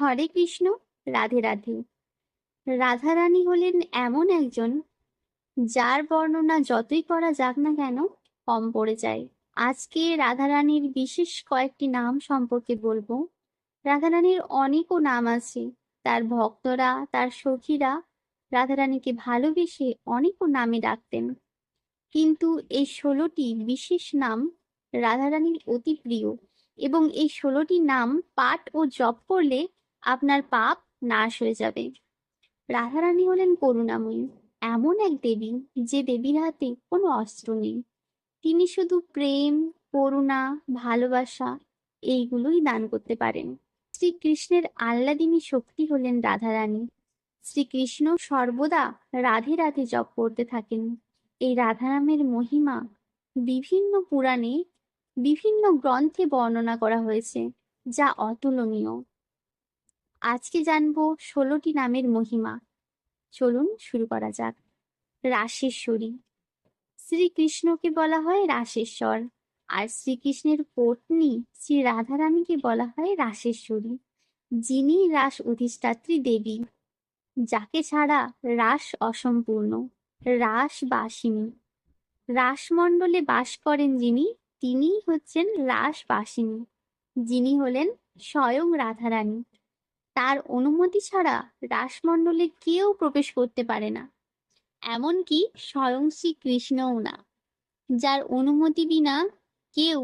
হরে কৃষ্ণ, রাধে রাধে। রাধারানী হলেন এমন একজন যার বর্ণনা যতই করা যাক না কেন কম পড়ে যায়। আজকে রাধারানীর বিশেষ কয়েকটি নাম সম্পর্কে বলব। রাধারানীর অনেকও নাম আছে। তার ভক্তরা, তার সখীরা রাধারানীকে ভালোবেসে অনেকও নামে ডাকতেন। কিন্তু এই ষোলোটি বিশেষ নাম রাধারানীর অতি প্রিয় এবং এই ষোলোটি নাম পাঠ ও জপ করলে আপনার পাপ নাশ হয়ে যাবে। রাধারানী হলেন করুণাময়ী। এমন এক দেবী যে দেবীর হাতে কোনো অস্ত্র নেই। তিনি শুধু প্রেম, করুণা, ভালোবাসা এইগুলোই দান করতে পারেন। শ্রীকৃষ্ণের আহ্লাদিনী শক্তি হলেন রাধারানী। শ্রীকৃষ্ণ সর্বদা রাধে রাধে জপ করতে থাকেন। এই রাধারামের মহিমা বিভিন্ন পুরাণে বিভিন্ন গ্রন্থে বর্ণনা করা হয়েছে, যা অতুলনীয়। আজকে জানব ষোলোটি নামের মহিমা। চলুন শুরু করা যাক। রাসেশ্বরী শ্রীকৃষ্ণকে বলা হয় রাসেশ্বর আর শ্রীকৃষ্ণের পত্নী শ্রী রাধারানীকে বলা হয় রাসেশ্বরী যিনি রাস অধিষ্ঠাত্রী দেবী, যাকে ছাড়া রাস অসম্পূর্ণ রাস বাসিনী রাসমণ্ডলে বাস করেন যিনি, তিনিই হচ্ছেন রাসবাসিনী, যিনি হলেন স্বয়ং রাধারানী। তার অনুমতি ছাড়া রাসমণ্ডলে কেউ প্রবেশ করতে পারে না। এমনকি স্বয়ং শ্রীকৃষ্ণও না, যার অনুমতি বিনা কেউ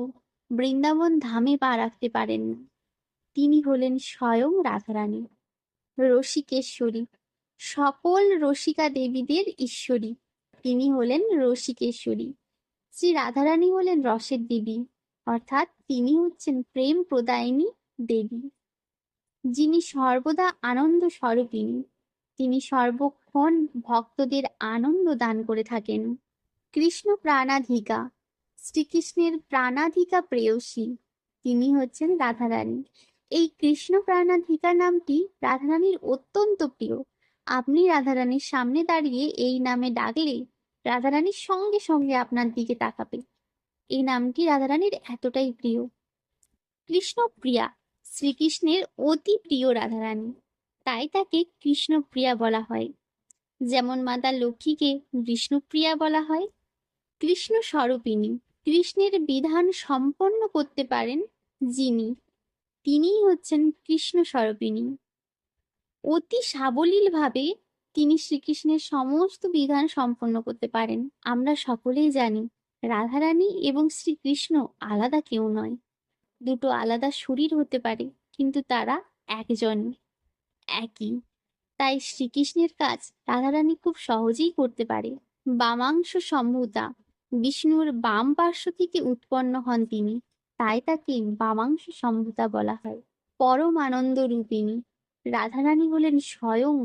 বৃন্দাবন ধামে পা রাখতে পারেন না। তিনি হলেন স্বয়ং রাধারানী, রসিকেশ্বরী, সকল রসিকা দেবীদের ঈশ্বরী। তিনি হলেন রসিকেশ্বরী। শ্রী রাধারানী হলেন রসের দেবী, অর্থাৎ তিনি হচ্ছেন প্রেম প্রদায়িনী দেবী। যিনি সর্বদা আনন্দ স্বরূপিনী তিনি সর্বক্ষণ ভক্তদের আনন্দ দান করে থাকেন। কৃষ্ণ প্রাণাধিকা, শ্রীকৃষ্ণের প্রাণাধিকা প্রেয়সী, তিনি হচ্ছেন রাধারানী। এই কৃষ্ণ প্রাণাধিকা নামটি রাধারানীর অত্যন্ত প্রিয়। আপনি রাধারানীর সামনে দাঁড়িয়ে এই নামে ডাকলে রাধারানীর সঙ্গে সঙ্গে আপনার দিকে তাকাবে। এই নামটি রাধারানীর এতটাই প্রিয়। কৃষ্ণপ্রিয়া শ্রীকৃষ্ণের অতি প্রিয় রাধারানী। তাই তাকে কৃষ্ণপ্রিয়া বলা হয়। যেমন মাতা লক্ষ্মীকে বিষ্ণুপ্রিয়া বলা হয় কৃষ্ণ স্বরূপিনী কৃষ্ণের বিধান সম্পন্ন করতে পারেন যিনি। তিনিই হচ্ছেন কৃষ্ণ স্বরূপিনী অতি সাবলীলভাবে তিনি শ্রীকৃষ্ণের সমস্ত বিধান সম্পন্ন করতে পারেন। আমরা সকলেই জানি, রাধারানী এবং শ্রীকৃষ্ণ আলাদা কেউ নয়। দুটো আলাদা শরীর হতে পারে, কিন্তু তারা একজন, একই। তাই শ্রীকৃষ্ণের কাজ রাধারানী খুব সহজেই করতে পারে। বামাংশ সম্ভূতা, বিষ্ণুর বাম পার্শ্ব থেকে উৎপন্ন হন তিনি, তাই তাকে বামাংশ সম্ভূতা বলা হয়। পরম আনন্দ রূপিণী, রাধারানী হলেন স্বয়ং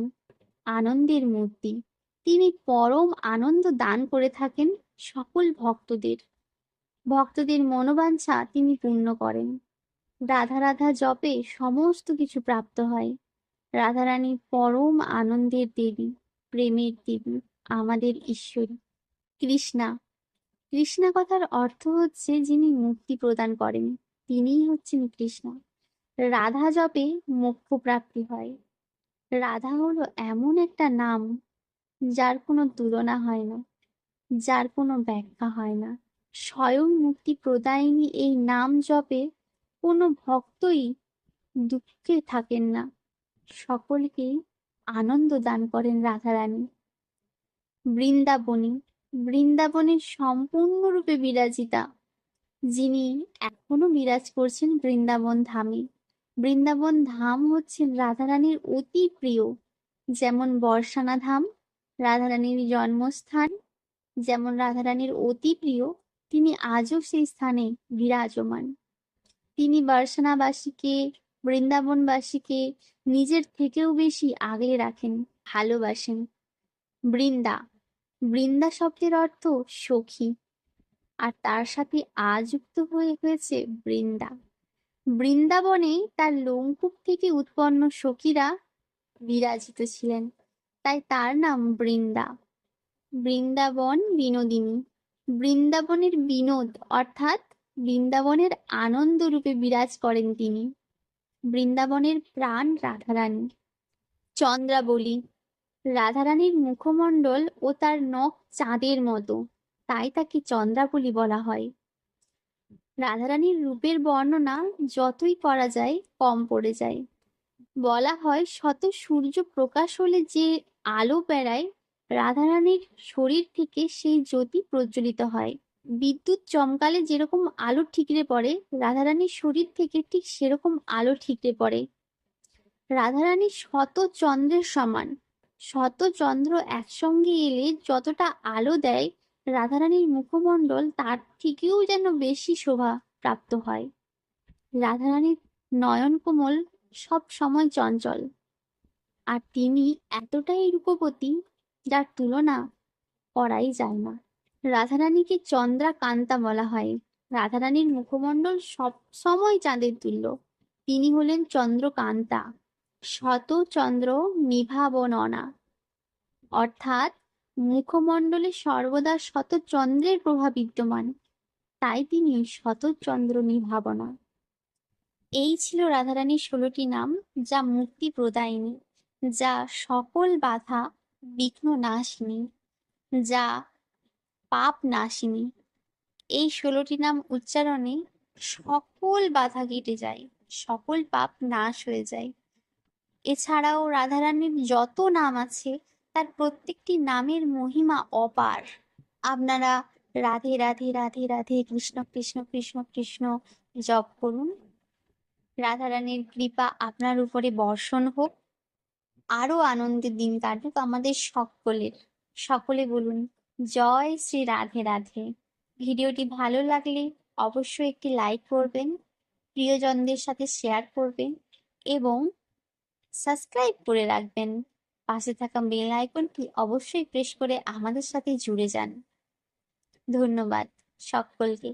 আনন্দের মূর্তি। তিনি পরম আনন্দ দান করে থাকেন সকল ভক্তদের। ভক্তদের মনোবাঞ্ছা তিনি পূর্ণ করেন। রাধা রাধা জপে সমস্ত কিছু প্রাপ্ত হয়। রাধারানী পরম আনন্দের দেবী, প্রেমের দেবী, আমাদের ঈশ্বরী, কৃষ্ণা। কৃষ্ণা কথার অর্থ হচ্ছে যিনি মুক্তি প্রদান করেন, তিনিই হচ্ছেন কৃষ্ণ। রাধা জপে মোক্ষ প্রাপ্তি হয়। রাধা হলো এমন একটা নাম যার কোনো তুলনা হয় না, যার কোনো ব্যাখ্যা হয় না। স্বয়ং মুক্তি প্রদায়িনী এই নাম জপে কোনো ভক্তই দুঃখে থাকেন না। সকলকে আনন্দ দান করেন রাধারানী। বৃন্দাবনী, বৃন্দাবনের সম্পূর্ণরূপে বিরাজিতা, যিনি এখনও বিরাজ করছেন বৃন্দাবন ধামে। বৃন্দাবন ধাম হচ্ছেন রাধারানীর অতি প্রিয়, যেমন বর্ষানা ধাম, রাধারানীর জন্মস্থান, যেমন রাধারানীর অতি প্রিয় তিনি আজও সেই স্থানে বিরাজমান। তিনি বর্ষানাবাসীকে বৃন্দাবনবাসীকে নিজের থেকেও বেশি আগলে রাখেন, ভালোবাসেন। বৃন্দা বৃন্দা শব্দের অর্থ সখী। আর তার সাথে আযুক্ত হয়ে হয়েছে বৃন্দা। বৃন্দাবনে তার লোমকূপ থেকে উৎপন্ন সখীরা বিরাজিত ছিলেন। তাই তার নাম বৃন্দা। বৃন্দাবন বিনোদিনী। বৃন্দাবনের বিনোদ, অর্থাৎ বৃন্দাবনের আনন্দ রূপে বিরাজ করেন তিনি। বৃন্দাবনের প্রাণ রাধারানী, চন্দ্রাবলী, রাধারানীর মুখমণ্ডল ও তার নখ চাঁদের মতো, তাই তাকে চন্দ্রাবলী বলা হয়। রাধারানীর রূপের বর্ণনা যতই করা যায় কম পড়ে যায়। বলা হয় শত সূর্য প্রকাশ হলে যে আলো বেড়ায় রাধারানীর শরীর থেকে সেই জ্যোতি প্রজ্বলিত হয়। বিদ্যুৎ চমকালে যেরকম আলো ঠিকরে পড়ে, রাধারানীর শরীর থেকে ঠিক সেরকম আলো ঠিকরে পড়ে। রাধারানী শত চন্দ্রের সমান। শত চন্দ্র একসঙ্গে এলে যতটা আলো দেয়, রাধারানীর মুখমণ্ডল তার থেকেও যেন বেশি শোভা প্রাপ্ত হয়। রাধারানীর নয়ন কোমল, সব সময় চঞ্চল। আর তিনি এতটাই রূপবতী যার তুলনা করাই যায় না। রাধারানীকে চন্দ্রা কান্তা বলা হয়। রাধারানীর মুখমণ্ডল সব সময় চাঁদের তুল্য। তিনি হলেন চন্দ্রকান্তা। শত চন্দ্র নিভাবননা। অর্থাৎ মুখমণ্ডলে সর্বদা শত চন্দ্রের প্রভাব বিদ্যমান। তাই তিনি শত শতচন্দ্র নিভাবনা। এই ছিল রাধারানীর ষোলোটি নাম যা মুক্তি প্রদায়িনী, যা সকল বাধা বিঘ্ন নাশিনী, যা পাপ নাশিনী। এই ষোলোটি নাম উচ্চারণে সকল বাধা কেটে যায়, সকল পাপ নাশ হয়ে যায়। এছাড়াও রাধারানীর যত নাম আছে, তার প্রত্যেকটি নামের মহিমা অপার। আপনারা রাধে রাধে রাধে রাধে, কৃষ্ণ কৃষ্ণ কৃষ্ণ কৃষ্ণ জপ করুন। রাধারানীর কৃপা আপনার উপরে বর্ষণ হোক। আরও আনন্দের দিন কাটুক আমাদের সকলের, সকলে বলুন, জয় শ্রী রাধে রাধে। ভিডিওটি ভালো লাগলে অবশ্যই একটি লাইক করবেন, প্রিয়জনদের সাথে শেয়ার করবেন এবং সাবস্ক্রাইব করে রাখবেন। পাশে থাকা বেল আইকনটি অবশ্যই প্রেস করে আমাদের সাথে জুড়ে যান। ধন্যবাদ সকলকে।